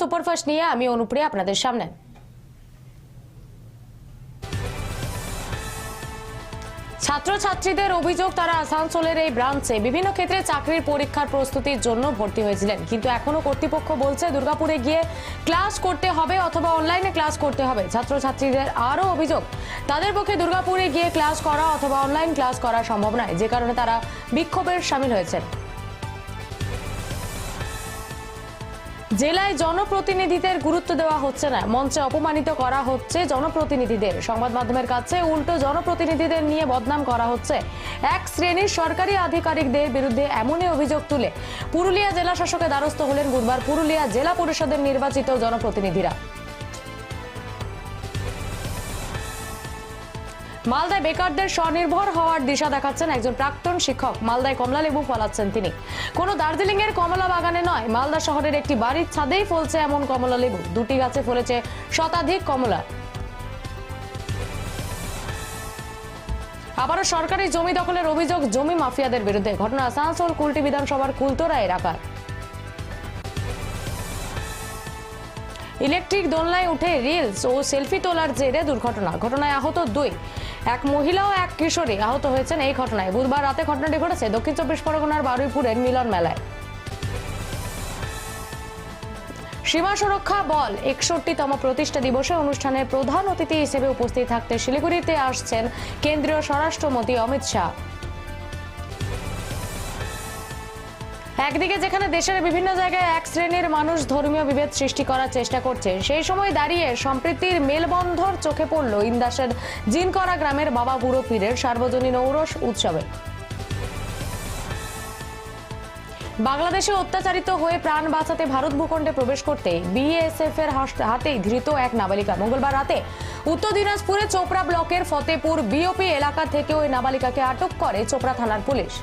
Superfast নিয়ে আমি অনুপ্রিয়া আপনাদের সামনে। ছাত্রছাত্রীদের অভিযোগ, তারা আসানসোলের এই ব্রাঞ্চে বিভিন্ন ক্ষেত্রে চাকরির পরীক্ষার প্রস্তুতির জন্য ভর্তি হয়েছিলেন। কিন্তু এখনও কর্তৃপক্ষ বলছে, দুর্গাপুরে গিয়ে ক্লাস করতে হবে অথবা অনলাইনে ক্লাস করতে হবে। ছাত্রছাত্রীদের আরও অভিযোগ, তাদের পক্ষে দুর্গাপুরে গিয়ে ক্লাস করা অথবা অনলাইন ক্লাস করা সম্ভব নয়, যে কারণে তারা বিক্ষোভের সামিল হয়েছেন। জেলায় জনপ্রতিনিধিদের গুরুত্ব দেওয়া হচ্ছে না। মঞ্চে অপমানিত করা হচ্ছে জনপ্রতিনিধিদের। সংবাদ মাধ্যমের কাছে উল্টো জনপ্রতিনিধিদের নিয়ে বদনাম করা হচ্ছে। এক শ্রেণির সরকারি আধিকারিকদের বিরুদ্ধে এমনই অভিযোগ তুলে পুরুলিয়া জেলা শাসকের দ্বারস্থ হলেন বুধবার পুরুলিয়া জেলা পরিষদের নির্বাচিত জনপ্রতিনিধিরা। মালদায় বেকারদের স্বনির্ভর হওয়ার দিশা দেখাচ্ছেন একজন প্রাক্তন শিক্ষক। মালদায় কমলা লেবু ফলাচ্ছেন তিনি। কোনো দার্জিলিং এর কমলা বাগানে নয়, মালদা শহরের একটি বাড়ির ছাদেই ফলছে এমন কমলা লেবু। দুটি গাছে ফলেছে শতাধিক কমলা। আবারও সরকারি জমি দখলের অভিযোগ জমি মাফিয়াদের বিরুদ্ধে। ঘটনা আসানসোল কুলটি বিধানসভার কুলতোরা এলাকার। ইলেকট্রিক দোলনায় উঠে রিলস ও সেলফি তোলার জেরে দুর্ঘটনা। ঘটনায় আহত দুই। এক মহিলা ও এক কিশোরী আহত হয়েছেন এই ঘটনায়। বুধবার রাতে ঘটনাটি ঘটেছে দক্ষিণ চব্বিশ পরগনার বারুইপুরের মিলন মেলায়। সীমা সুরক্ষা বল, একষট্টিতম প্রতিষ্ঠা দিবসে অনুষ্ঠানের প্রধান অতিথি হিসেবে উপস্থিত থাকতে শিলিগুড়িতে আসছেন কেন্দ্রীয় স্বরাষ্ট্রমন্ত্রী অমিত শাহ। একদিকে যেখানে দেশের বিভিন্ন জায়গায় এক শ্রেণির মানুষ ধর্মীয় বিভেদ সৃষ্টি করার চেষ্টা করছে সেই সময় দাঁড়িয়ে সম্প্রীতির মেলবন্ধর চোখে পড়ল ইন্দাসের জিনকরা গ্রামের বাবা বুড়ো পীরের সার্বজনীন ঔরস উৎসবে। বাংলাদেশে অত্যাচারিত হয়ে প্রাণ বাঁচাতে ভারত ভূখণ্ডে প্রবেশ করতে বিএসএফ এর হাতেই ধৃত এক নাবালিকা। মঙ্গলবার রাতে উত্তর দিনাজপুরে চোপড়া ব্লকের ফতেপুর বিওপি এলাকা থেকে ওই নাবালিকাকে আটক করে চোপড়া থানার পুলিশ।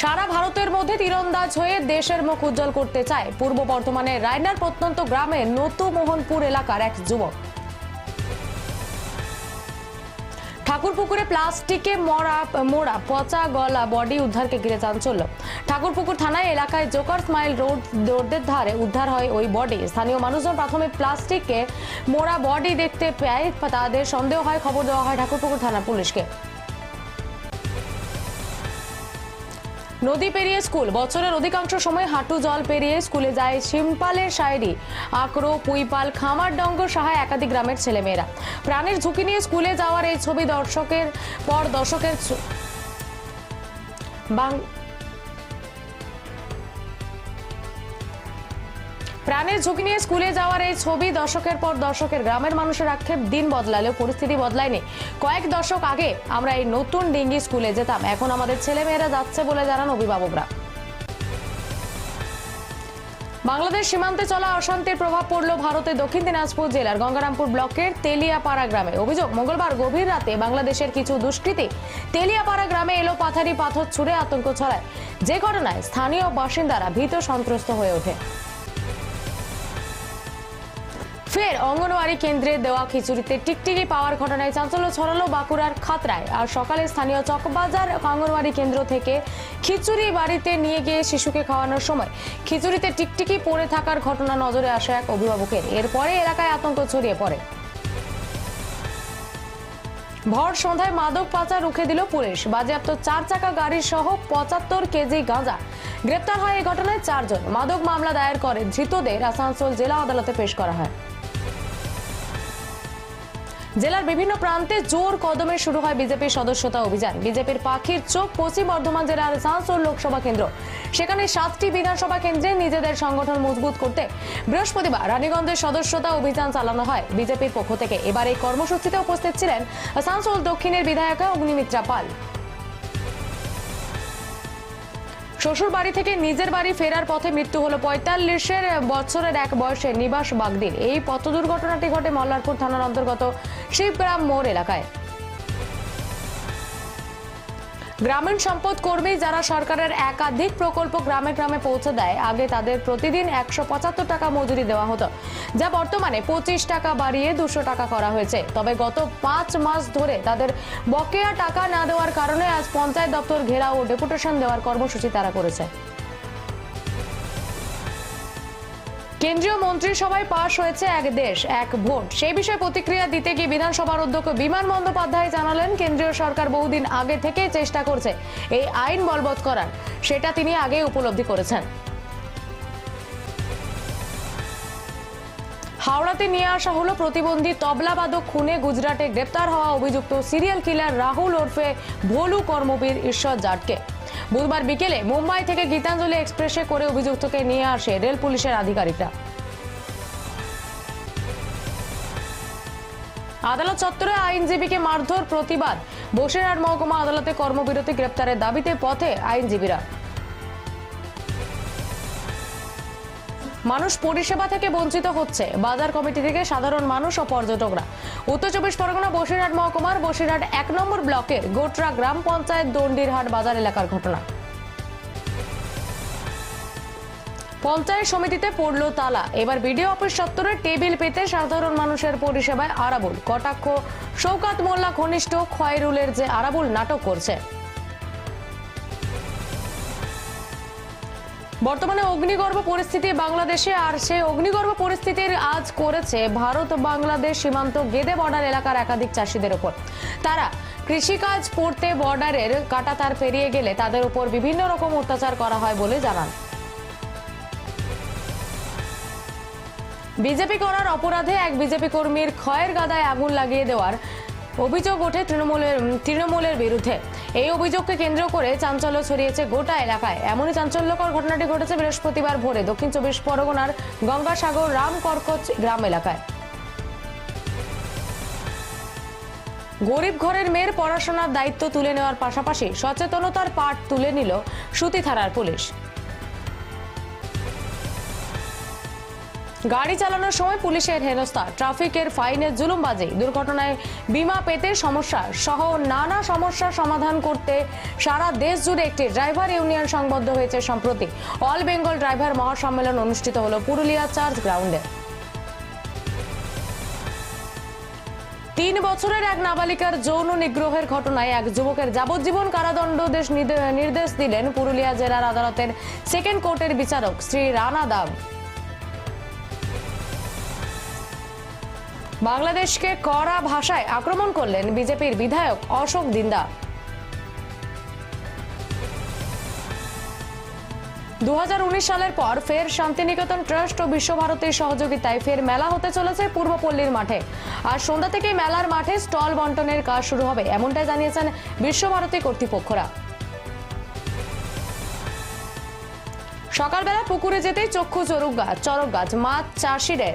সারা ভারতের মধ্যে তীরন্দাজ হয়ে দেশের মুখ উজ্জ্বল করতে চায়। পূর্ব বর্ধমানের রায়নার প্রত্যন্ত গ্রামের নতু মোহনপুর এলাকার এক যুবক। ঠাকুরপুকুরে প্লাস্টিকে মরা, মোড়া পচা গলা বডি উদ্ধারকে ঘিরে চাঞ্চল্য। ঠাকুরপুকুর থানায় এলাকায় জোকার স্মাইল রোড, রোডের ধারে উদ্ধার হয় ওই বডি। স্থানীয় মানুষজন প্রথমে প্লাস্টিকে মোড়া বডি দেখতে পায় তাদের সন্দেহ হয়। খবর দেওয়া হয় ঠাকুরপুকুর থানা পুলিশকে। নদী পেরিয়ে স্কুল। বছরের অধিকাংশ সময় হাঁটু জল পেরিয়ে স্কুলে যায় শিমপালের শায়েরি আকরো পুইপাল, খামার ডঙ্গ সাহায় একাধিক গ্রামের ছেলেমেয়েরা। প্রাণের ঝুঁকি নিয়ে স্কুলে যাওয়ার এই ছবি দর্শকের পর দর্শকের বাং- প্রাণের ঝুঁকি নিয়ে স্কুলে যাওয়ার এই ছবি দশকের পর দশকের গ্রামের মানুষের আক্ষেপ, দিন বদলালেও পরিস্থিতি বদলায়নি। কয়েক দশক আগে আমরা এই নতুন ডিঙ্গি স্কুলে যেতাম। এখন আমাদের ছেলেমেয়েরা যাচ্ছে বলে জানান অভিভাবকরা। বাংলাদেশ সীমান্তে চলা অশান্তির প্রভাব পড়ল ভারতের দক্ষিণ দিনাজপুর জেলার গঙ্গারামপুর ব্লকের তেলিয়াপাড়া গ্রামে। অভিযোগ, মঙ্গলবার গভীর রাতে বাংলাদেশের কিছু দুষ্কৃতী তেলিয়াপাড়া গ্রামে এলো পাথারি পাথর ছুড়ে আতঙ্ক ছড়ায়। যে ঘটনায় স্থানীয় বাসিন্দারা ভীত সন্ত্রস্ত হয়ে ওঠে। ফের অঙ্গনওয়াড়ি কেন্দ্রে দেওয়া খিচুড়িতে টিকটিকি পাওয়ার ঘটনায় চাঞ্চল্য ছড়ালো বাঁকুড়ার খাতরায় আর সকালে স্থানীয় চকবাজার অঙ্গনওয়াড়ি কেন্দ্র থেকে খিচুড়ি বাড়িতে নিয়ে গিয়ে শিশুকে খাওয়ানোর সময় খিচুড়িতে টিকটিকি পড়ে থাকার ঘটনা নজরে আসে এক অভিভাবকের। এরপরে এলাকায় আতঙ্ক ছড়িয়ে পড়ে। ভর সন্ধ্যায় মাদক পাচার রুখে দিল পুলিশ। বাজেয়াপ্ত চার চাকা গাড়ি সহ পঁচাত্তর কেজি গাঁজা। গ্রেপ্তার হয় এই ঘটনায় চারজন। মাদক মামলা দায়ের করে ধৃতদের আসানসোল জেলা আদালতে পেশ করা হয়। জেলার বিভিন্ন প্রান্তে জোর কদমে শুরু হয় বিজেপির সদস্যতা অভিযান। বিজেপির পাখির চোখ পশ্চিম বর্ধমান জেলার আসানসোল লোকসভা কেন্দ্র। সেখানে সাতটি বিধানসভা কেন্দ্রে নিজেদের সংগঠন মজবুত করতে বৃহস্পতিবার রানীগঞ্জের সদস্যতা অভিযান চালানো হয়। বিজেপির পক্ষ থেকে এবার এই কর্মসূচিতে উপস্থিত ছিলেন আসানসোল দক্ষিণের বিধায়িকা অগ্নিমিত্রা পাল। শ্বশুর বাড়ি থেকে নিজের বাড়ি ফেরার পথে মৃত্যু হলো পঁয়তাল্লিশের বছরের এক বয়সে নিবাস বাগদির এই পথ দুর্ঘটনাটি ঘটে মল্লারপুর থানার অন্তর্গত শিবগ্রাম মোড় এলাকায়। গ্রামীণ সম্পদ কর্মী যারা সরকারের একাধিক প্রকল্প গ্রামে গ্রামে পৌঁছে দেয়, আগে তাদের প্রতিদিন একশো পঁচাত্তর টাকা মজুরি দেওয়া হতো। যা বর্তমানে পঁচিশ টাকা বাড়িয়ে দুশো টাকা করা হয়েছে। তবে গত পাঁচ মাস ধরে তাদের বকেয়া টাকা না দেওয়ার কারণে আজ পঞ্চায়েত দপ্তর ঘেরাও ও ডেপুটেশন দেওয়ার কর্মসূচি তারা করেছে। কেন্দ্রীয় মন্ত্রিসভায় পাশ হয়েছে এক দেশ, এক ভোট। সেই বিষয়ে প্রতিক্রিয়া দিতে গিয়ে বিধানসভার অধ্যক্ষ বিমান বন্দ্যোপাধ্যায় জানালেন, কেন্দ্রীয় সরকার বহুদিন আগে থেকেই চেষ্টা করছে এই আইন বলবৎ করার। সেটা তিনি আগে উপলব্ধি করেছেন। হাওড়াতে নিয়ে আসা হলো প্রতিবন্ধী তবলাবাদক খুনে গুজরাটে গ্রেপ্তার হওয়া অভিযুক্ত সিরিয়াল কিলার রাহুল ওরফে ভোলু কর্মবীর ঈশ্বর জাটকে। বুধবার বিকেলে মুম্বাই থেকে গীতাঞ্জলি এক্সপ্রেসে করে অভিযুক্তকে নিয়ে আসে রেল পুলিশের আধিকারিকরা। আদালত চত্বরে আইনজীবীকে মারধর প্রতিবাদ। বসিরহাট মহকুমা আদালতে কর্মবিরতি গ্রেপ্তারের দাবিতে পথে আইনজীবীরা। মানুষ পরিষেবা থেকে বঞ্চিত হচ্ছে। বাজার কমিটি থেকে সাধারণ মানুষ ও পর্যটকরা। উত্তর চব্বিশ পরগনা বসিরহাট মহকুমার বসিরহাট এক নম্বর ব্লকের গোটরা গ্রাম পঞ্চায়েত দণ্ডিরহাট বাজার এলাকার ঘটনা। পঞ্চায়েত সমিতিতে পড়ল তালা। এবার বিডিও অফিস চত্বরে টেবিল পেতে সাধারণ মানুষের পরিষেবায় আরাবুল। কটাক্ষ শৌকাত মোল্লা ঘনিষ্ঠ খয়রুলের যে আরাবুল নাটক করছে। বর্তমানে অগ্নিগর্ভ পরিস্থিতি বাংলাদেশে আর সে অগ্নিগর্ভ পরিস্থিতির আজ করেছে ভারত, বাংলাদেশ সীমান্ত গেদে বর্ডার এলাকার একাধিক চাষিদের ওপর তারা কৃষিকাজ করতে বর্ডারের কাটাতার পেরিয়ে গেলে তাদের উপর বিভিন্ন রকম অত্যাচার করা হয় বলে জানান। বিজেপি করার অপরাধে এক বিজেপি কর্মীর ক্ষয়ের গাদায় আগুন লাগিয়ে দেওয়ার অভিযোগ ওঠে তৃণমূলের তৃণমূলের বিরুদ্ধে। এই অভিযোগকে কেন্দ্র করে চাঞ্চল্য ছড়িয়েছে গোটা এলাকায়। এমনই চাঞ্চল্যকর ঘটনাটি ঘটেছে বৃহস্পতিবার ভোরে দক্ষিণ চব্বিশ পরগনার গঙ্গাসাগর রামকরকচ গ্রাম এলাকায়। গরিব ঘরের মেয়ের পড়াশোনার দায়িত্ব তুলে নেওয়ার পাশাপাশি সচেতনতার পাঠ তুলে নিল সুতি থানার পুলিশ। গাড়ি চালানোর সময় পুলিশের হেনস্থা। ট্রাফিকের ফাইনের জুলুমবাজি। দুর্ঘটনায় বিমা পেতে সমস্যা সহ নানা সমস্যার সমাধান করতে সারা দেশ জুড়ে একটি ড্রাইভার ইউনিয়ন সংবদ্ধ হয়েছে সম্প্রতি। অল বেঙ্গল ড্রাইভার মহাসম্মেলন অনুষ্ঠিত হলো পুরুলিয়া চার্চ গ্রাউন্ডে। তিন বছরের এক নাবালিকার যৌন নিগ্রহের ঘটনায় এক যুবকের যাবজ্জীবন কারাদণ্ডাদেশ নির্দেশ দিলেন পুরুলিয়া জেলার আদালতের সেকেন্ড কোর্টের বিচারক শ্রী রানা দাব বাংলাদেশকে কড়া ভাষায় আক্রমণ করলেন বিজেপির বিধায়ক অশোক দিন্দা। দু হাজার উনিশ সালের পর ফের শান্তিনিকেতন ট্রাস্ট ও বিশ্বভারতীর সহযোগিতায় ফের মেলা হতে চলেছে পূর্বপল্লীর মাঠে। আর সন্ধ্যা থেকে মেলার মাঠে স্টল বন্টনের কাজ শুরু হবে, এমনটাই জানিয়েছেন বিশ্বভারতী কর্তৃপক্ষরা। সকালবেলা পুকুরে যেতেই চক্ষু চরক গাছ চরক গাছ। মাছ চাষিদের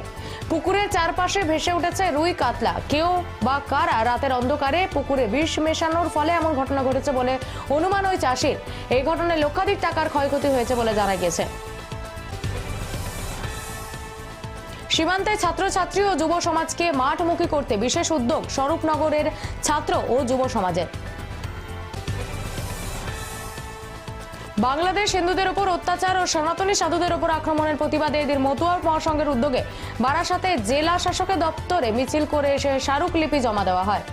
পুকুরের চারপাশে ভেসে উঠেছে রুই কাতলা। কেউ বা কারা রাতের অন্ধকারে পুকুরে বিষ মেশানোর ফলে এমন ঘটনা ঘটেছে বলে অনুমান ওই চাষির। এই ঘটনায় লক্ষাধিক টাকার ক্ষয়ক্ষতি হয়েছে বলে জানা গেছে সীমান্তে ছাত্রছাত্রী ও যুব সমাজকে মাঠমুখী করতে বিশেষ উদ্যোগ স্বরূপনগরের ছাত্র ও যুব সমাজের। বাংলাদেশ হিন্দুদের উপর অত্যাচার ও সনাতনী সাধুদের উপর আক্রমণের প্রতিবাদে এদের মতুয়া মহাসংঘের উদ্যোগে বারাসাতে জেলা শাসকের দপ্তরে মিছিল করে এসে স্মারকলিপি জমা দেওয়া হয়।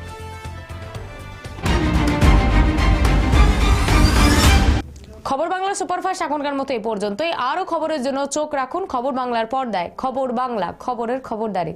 খবর বাংলা সুপারফাস্ট এখনকার মতো এই পর্যন্তই। আরও খবরের জন্য চোখ রাখুন খবর বাংলার পর্দায়। খবর বাংলা, খবরের খবরদারি।